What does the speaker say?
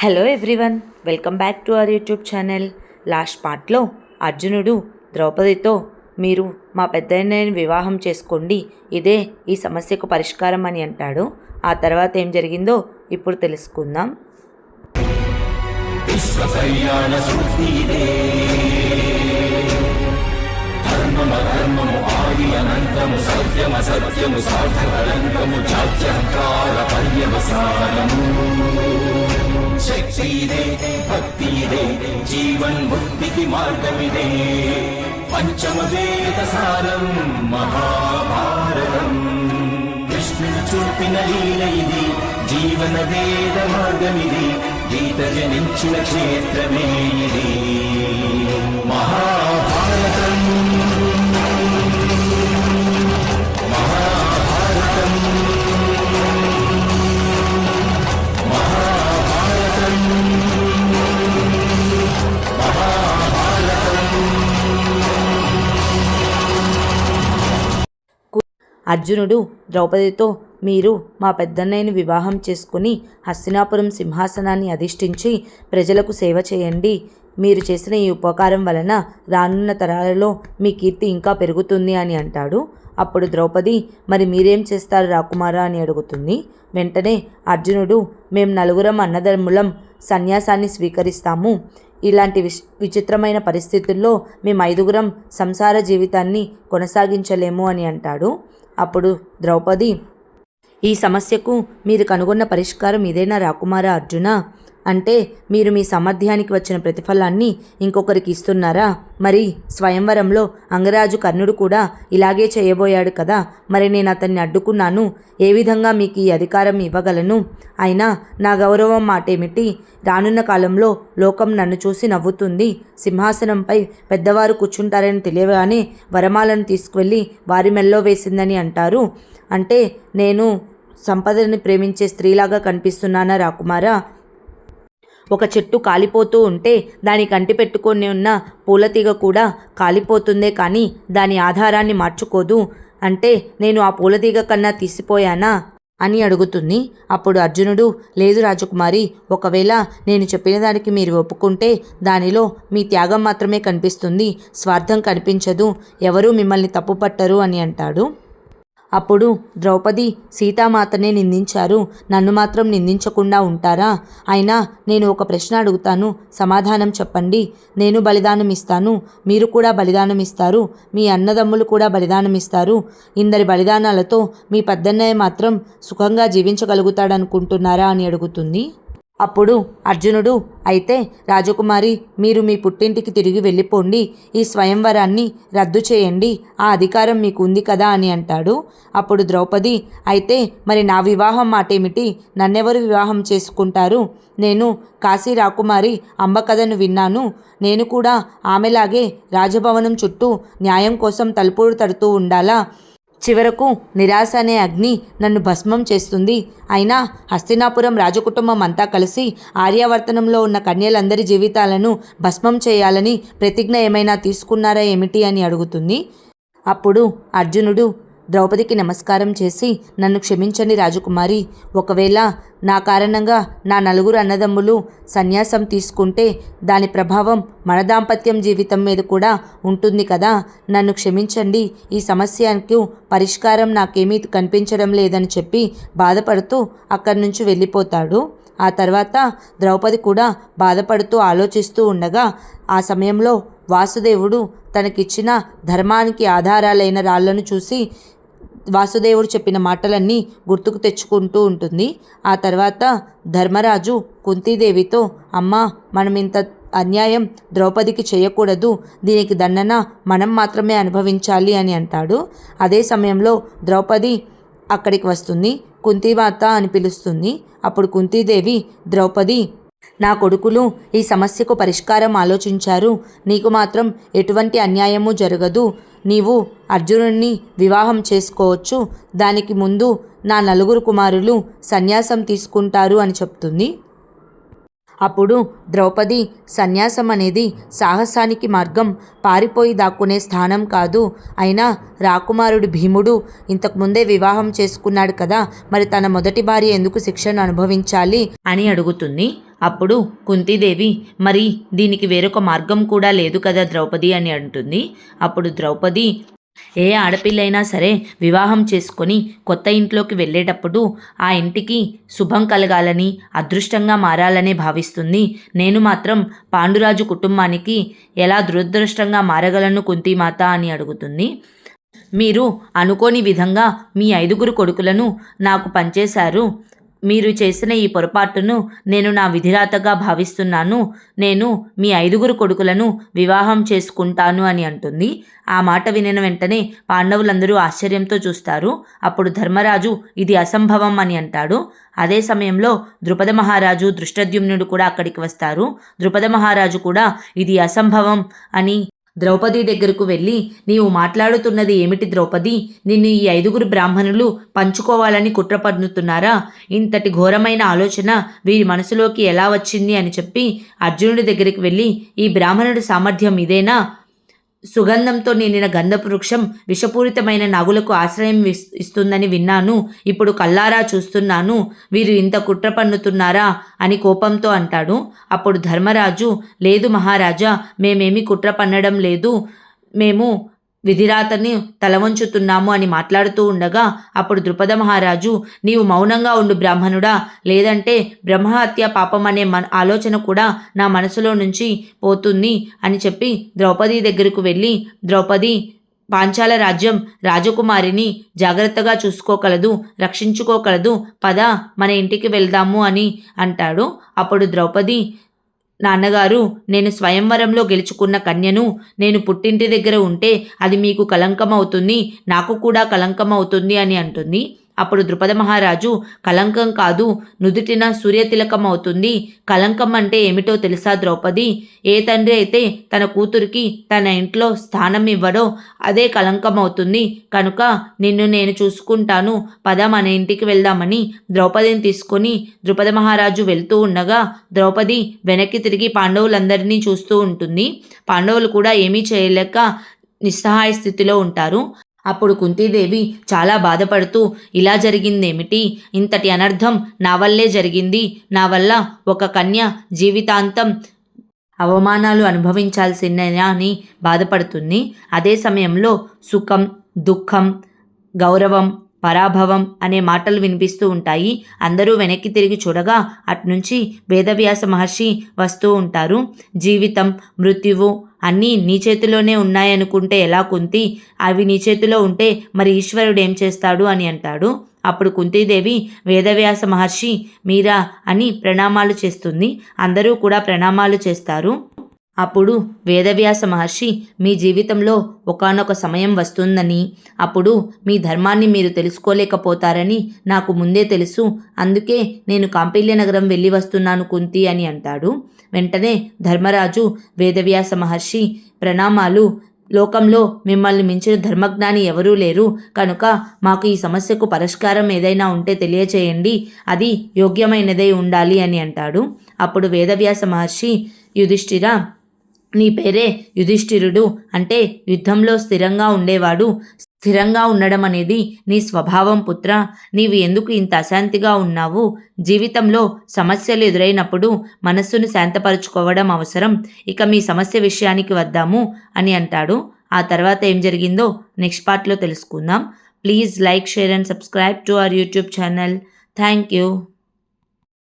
Hello everyone welcome back to our YouTube channel last పార్ట్లో అర్జునుడు ద్రౌపదితో మీరు మా పెద్దయ్యని వివాహం చేసుకోండి. ఇదే ఈ సమస్యకు పరిష్కారం అని అంటాడు. ఆ తర్వాత ఏం జరిగిందో ఇప్పుడు తెలుసుకుందాం. శక్తిదే భక్తిదే జీవన్ ముక్తికి మార్గమిదే. పంచమ వేద సారం మహాభారతం. కృష్ణుడు చూపిన లీల ఇది జీవన వేద మార్గమిది గీత జనించిన క్షేత్రమే ఇది. మహాభారతం. అర్జునుడు ద్రౌపదితో మీరు మా పెద్దన్నయ్యని వివాహం చేసుకుని హస్తినాపురం సింహాసనాన్ని అధిష్ఠించి ప్రజలకు సేవ చేయండి. మీరు చేసిన ఈ ఉపకారం వలన రానున్న తరాలలో మీ కీర్తి ఇంకా పెరుగుతుంది అని అంటాడు. అప్పుడు ద్రౌపది మరి మీరేం చేస్తారు రాకుమారా అని అడుగుతుంది. వెంటనే అర్జునుడు మేము నలుగురం అన్నదమ్ములం సన్యాసాన్ని స్వీకరిస్తాము. ఇలాంటి విష్ విచిత్రమైన పరిస్థితుల్లో మేము ఐదుగురం సంసార జీవితాన్ని కొనసాగించలేము అని అంటాడు. అప్పుడు ద్రౌపది ఈ సమస్యకు మీరు కనుగొన్న పరిష్కారం ఇదేనా రాకుమార అర్జున? అంటే మీరు మీ సామర్థ్యానికి వచ్చిన ప్రతిఫలాన్ని ఇంకొకరికి ఇస్తున్నారా? మరి స్వయంవరంలో అంగరాజు కర్ణుడు కూడా ఇలాగే చేయబోయాడు కదా. మరి నేను అతన్ని అడ్డుకున్నాను. ఏ విధంగా మీకు ఈ అధికారం ఇవ్వగలను? అయినా నా గౌరవం మాటేమిటి? రానున్న కాలంలో లోకం నన్ను చూసి నవ్వుతుంది. సింహాసనంపై పెద్దవారు కూర్చుంటారని తెలియగానే వరమాలను తీసుకువెళ్ళి వారి మెల్లో వేసిందని అంటారు. అంటే నేను సంపదని ప్రేమించే స్త్రీలాగా కనిపిస్తున్నానా రాకుమారా? ఒక చెట్టు కాలిపోతూ ఉంటే దాని కంటి పెట్టుకొని ఉన్న పూలతీగ కూడా కాలిపోతుందే కానీ దాని ఆధారాన్ని మార్చుకోదు. అంటే నేను ఆ పూలతీగ కన్నా తీసిపోయానా? అని అడుగుతుంది. అప్పుడు అర్జునుడు లేదు రాజకుమారి ఒకవేళ నేను చెప్పిన దానికి మీరు ఒప్పుకుంటే దానిలో మీ త్యాగం మాత్రమే కనిపిస్తుంది. స్వార్థం కనిపించదు. ఎవరూ మిమ్మల్ని తప్పుపట్టరు అని అంటాడు. అప్పుడు ద్రౌపది సీతామాతనే నిందించారు. నన్ను మాత్రం నిందించకుండా ఉంటారా? అయినా నేను ఒక ప్రశ్న అడుగుతాను. సమాధానం చెప్పండి. నేను బలిదానం ఇస్తాను మీరు కూడా బలిదానం ఇస్తారు మీ అన్నదమ్ములు కూడా బలిదానం ఇస్తారు ఇందరి బలిదానాలతో మీ పెద్దన్నయ్య మాత్రం సుఖంగా జీవించగలుగుతాడనుకుంటున్నారా అని అడుగుతుంది. అప్పుడు అర్జునుడు అయితే రాజకుమారి మీరు మీ పుట్టింటికి తిరిగి వెళ్ళిపోండి. ఈ స్వయంవరాన్ని రద్దు చేయండి. ఆ అధికారం మీకు ఉంది కదా అని అంటాడు. అప్పుడు ద్రౌపది అయితే మరి నా వివాహం మాటేమిటి? నన్నెవరు వివాహం చేసుకుంటారు? నేను కాశీ రాకుమారి అంబ కథను విన్నాను. నేను కూడా ఆమెలాగే రాజభవనం చుట్టూ న్యాయం కోసం తలుపులు తడుతూ ఉండాలా? చివరకు నిరాశ అనే అగ్ని నన్ను భస్మం చేస్తుంది. అయినా హస్తినాపురం రాజకుటుంబం అంతా కలిసి ఆర్యావర్తనంలో ఉన్న కన్యలందరి జీవితాలను భస్మం చేయాలని ప్రతిజ్ఞ ఏమైనా తీసుకున్నారా ఏమిటి అని అడుగుతుంది. అప్పుడు అర్జునుడు ద్రౌపదికి నమస్కారం చేసి నన్ను క్షమించండి రాజకుమారి. ఒకవేళ నా కారణంగా నా నలుగురు అన్నదమ్ములు సన్యాసం తీసుకుంటే దాని ప్రభావం మన దాంపత్యం జీవితం మీద కూడా ఉంటుంది కదా. నన్ను క్షమించండి. ఈ సమస్యకు పరిష్కారం నాకేమీ కనిపించడం లేదని చెప్పి బాధపడుతూ అక్కడి నుంచి వెళ్ళిపోతాడు. ఆ తర్వాత ద్రౌపది కూడా బాధపడుతూ ఆలోచిస్తూ ఉండగా ఆ సమయంలో వాసుదేవుడు తనకిచ్చిన ధర్మానికి ఆధారాలైన రాళ్ళను చూసి వాసుదేవుడు చెప్పిన మాటలన్నీ గుర్తుకు తెచ్చుకుంటూ ఉంటుంది. ఆ తర్వాత ధర్మరాజు కుంతీదేవితో అమ్మ మనం ఇంత అన్యాయం ద్రౌపదికి చేయకూడదు. దీనికి దండన మనం మాత్రమే అనుభవించాలి అని అంటాడు. అదే సమయంలో ద్రౌపది అక్కడికి వస్తుంది. కుంతీమాత అని పిలుస్తుంది. అప్పుడు కుంతీదేవి ద్రౌపది నా కొడుకులు ఈ సమస్యకు పరిష్కారం ఆలోచించారు. నీకు మాత్రం ఎటువంటి అన్యాయము జరగదు. నీవు అర్జునుడిని వివాహం చేసుకోవచ్చు. దానికి ముందు నా నలుగురు కుమారులు సన్యాసం తీసుకుంటారు అని చెప్తుంది. అప్పుడు ద్రౌపది సన్యాసం అనేది సాహసానికి మార్గం. పారిపోయి దాక్కునే స్థానం కాదు. అయినా రాకుమారుడు భీముడు ఇంతకుముందే వివాహం చేసుకున్నాడు కదా మరి తన మొదటి భార్య ఎందుకు శిక్షను అనుభవించాలి అని అడుగుతుంది. అప్పుడు కుంతీదేవి మరి దీనికి వేరొక మార్గం కూడా లేదు కదా ద్రౌపది అని అంటుంది. అప్పుడు ద్రౌపది ఏ ఆడపిల్లైనా సరే వివాహం చేసుకొని కొత్త ఇంట్లోకి వెళ్ళేటప్పుడు ఆ ఇంటికి శుభం కలగాలని అదృష్టంగా మారాలనే భావిస్తుంది. నేను మాత్రం పాండురాజు కుటుంబానికి ఎలా దురదృష్టంగా మారగలను కుంతిమాత అని అడుగుతుంది. మీరు అనుకోని విధంగా మీ ఐదుగురు కొడుకులను నాకు పంచేశారు. మీరు చేసిన ఈ పొరపాటును నేను నా విధిరాతగా భావిస్తున్నాను. నేను మీ ఐదుగురు కొడుకులను వివాహం చేసుకుంటాను అని అంటుంది. ఆ మాట వినిన వెంటనే పాండవులందరూ ఆశ్చర్యంతో చూస్తారు. అప్పుడు ధర్మరాజు ఇది అసంభవం అని అంటాడు. అదే సమయంలో ద్రుపద మహారాజు దృష్టద్యుమ్నుడు కూడా అక్కడికి వస్తారు. ద్రుపద మహారాజు కూడా ఇది అసంభవం అని ద్రౌపది దగ్గరకు వెళ్ళి నీవు మాట్లాడుతున్నది ఏమిటి ద్రౌపది? నిన్ను ఈ ఐదుగురు బ్రాహ్మణులు పంచుకోవాలని కుట్ర పన్నుతున్నారా ఇంతటి ఘోరమైన ఆలోచన వీరి మనసులోకి ఎలా వచ్చింది అని చెప్పి అర్జునుడి దగ్గరికి వెళ్ళి ఈ బ్రాహ్మణుడి సామర్థ్యం ఇదేనా? సుగంధంతో నిండిన గంధపు వృక్షం విషపూరితమైన నగులకు ఆశ్రయం ఇస్తుందని విన్నాను. ఇప్పుడు కల్లారా చూస్తున్నాను. వీరు ఇంత కుట్ర పన్నుతున్నారా అని కోపంతో అంటాడు. అప్పుడు ధర్మరాజు లేదు మహారాజా మేమేమి కుట్ర పన్నడం లేదు. మేము విధిరాతని తలవంచుతున్నాము అని మాట్లాడుతూ ఉండగా అప్పుడు ద్రుపద మహారాజు నీవు మౌనంగా ఉండు బ్రాహ్మణుడా లేదంటే బ్రహ్మహత్య పాపం అనే మన ఆలోచన కూడా నా మనసులో నుంచి పోతుంది అని చెప్పి ద్రౌపది దగ్గరకు వెళ్ళి ద్రౌపది పాంచాల రాజ్యం రాజకుమారిని జాగ్రత్తగా చూసుకోగలదు రక్షించుకోగలదు పద మన ఇంటికి వెళ్దాము అని అంటాడు. అప్పుడు ద్రౌపది నాన్నగారు నేను స్వయంవరంలో గెలుచుకున్న కన్యను నేను పుట్టింటి దగ్గర ఉంటే అది మీకు కలంకం అవుతుంది నాకు కూడా కలంకం అవుతుంది అని అంటుంది. అప్పుడు ద్రుపద మహారాజు కలంకం కాదు నుదుటిన సూర్యతిలకం అవుతుంది కలంకం అంటే ఏమిటో తెలుసా ద్రౌపది? ఏ తండ్రి అయితే తన కూతురికి తన ఇంట్లో స్థానం ఇవ్వడో అదే కలంకం అవుతుంది కనుక నిన్ను నేను చూసుకుంటాను. పద మన ఇంటికి వెళ్దామని ద్రౌపదిని తీసుకొని ద్రుపద మహారాజు వెళ్తూ ఉండగా ద్రౌపది వెనక్కి తిరిగి పాండవులందరినీ చూస్తూ ఉంటుంది. పాండవులు కూడా ఏమీ చేయలేక నిస్సహాయ స్థితిలో ఉంటారు. అప్పుడు కుంతీదేవి చాలా బాధపడుతూ ఇలా జరిగిందేమిటి? ఇంతటి అనర్థం నా వల్లే జరిగింది. నా వల్ల ఒక కన్య జీవితాంతం అవమానాలు అనుభవించాల్సిందేనా? అని బాధపడుతుంది. అదే సమయంలో సుఖం దుఃఖం గౌరవం పరాభవం అనే మాటలు వినిపిస్తూ ఉంటాయి. అందరూ వెనక్కి తిరిగి చూడగా అట్నుంచి వేదవ్యాస మహర్షి వస్తూ ఉంటారు. జీవితం మృత్యువు అన్నీ నీ చేతిలోనే ఉన్నాయనుకుంటే ఎలా కుంతి? అవి నీ చేతిలో ఉంటే మరి ఈశ్వరుడు ఏం చేస్తాడు అని అంటాడు. అప్పుడు కుంతీదేవి వేదవ్యాస మహర్షి మీరా? అని ప్రణామాలు చేస్తుంది. అందరూ కూడా ప్రణామాలు చేస్తారు. అప్పుడు వేదవ్యాస మహర్షి మీ జీవితంలో ఒకానొక సమయం వస్తుందని అప్పుడు మీ ధర్మాన్ని మీరు తెలుసుకోలేకపోతారని నాకు ముందే తెలుసు. అందుకే నేను కాంపిల్య నగరం వెళ్ళి వస్తున్నాను కుంతి అని అంటాడు. వెంటనే ధర్మరాజు వేదవ్యాస మహర్షి ప్రణామాలు. లోకంలో మిమ్మల్ని మించిన ధర్మజ్ఞాని ఎవరూ లేరు. కనుక మాకు ఈ సమస్యకు పరిష్కారం ఏదైనా ఉంటే తెలియచేయండి. అది యోగ్యమైనదై ఉండాలి అని అంటాడు. అప్పుడు వేదవ్యాస మహర్షి యుధిష్ఠిర నీ పేరే యుధిష్ఠిరుడు. అంటే యుద్ధంలో స్థిరంగా ఉండేవాడు. స్థిరంగా ఉండడం అనేది నీ స్వభావం పుత్ర. నీవు ఎందుకు ఇంత అశాంతిగా ఉన్నావు? జీవితంలో సమస్యలు ఎదురైనప్పుడు మనస్సును శాంతపరుచుకోవడం అవసరం. ఇక మీ సమస్య విషయానికి వద్దాము అని అంటాడు. ఆ తర్వాత ఏం జరిగిందో నెక్స్ట్ పార్ట్లో తెలుసుకుందాం. Please like share and subscribe to our YouTube channel. Thank you.